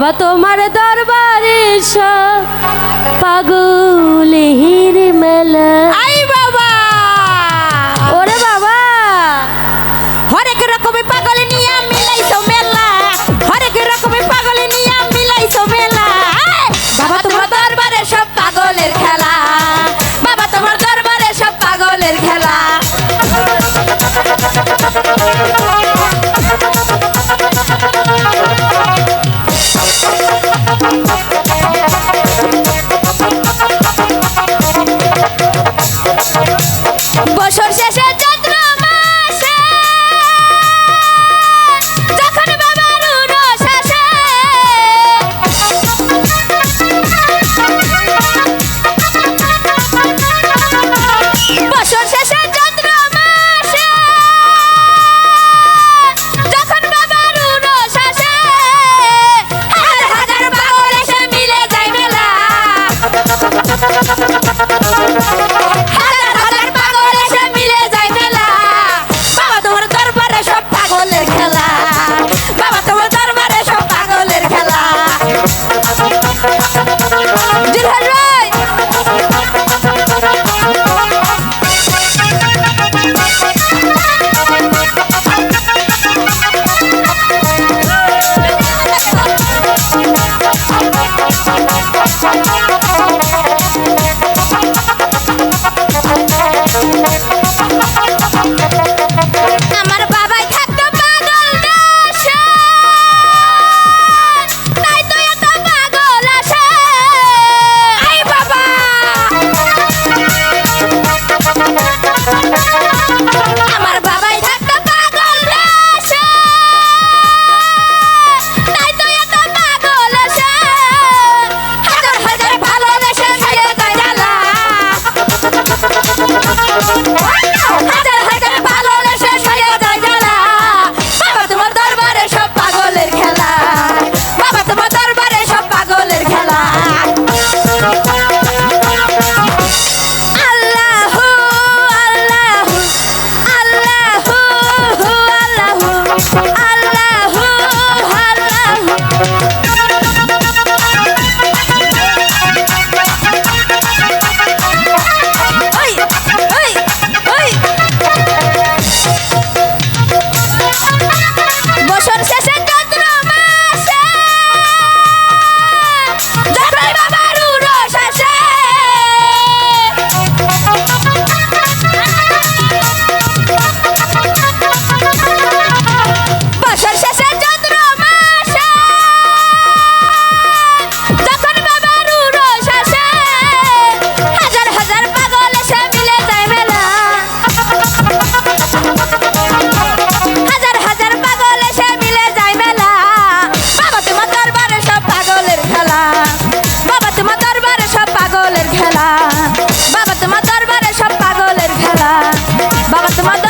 বাবা তোমার দরবারে পাগল হির মেলা। আই বাবা! বাবা! হরেক রকমের মেলা। হরেক রকমের মেলা। বাবা তোমার দরবারে সব পাগলের খেলা। বাবা তোমার দরবারে সব পাগলের খেলা। Thank you. また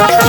ওরে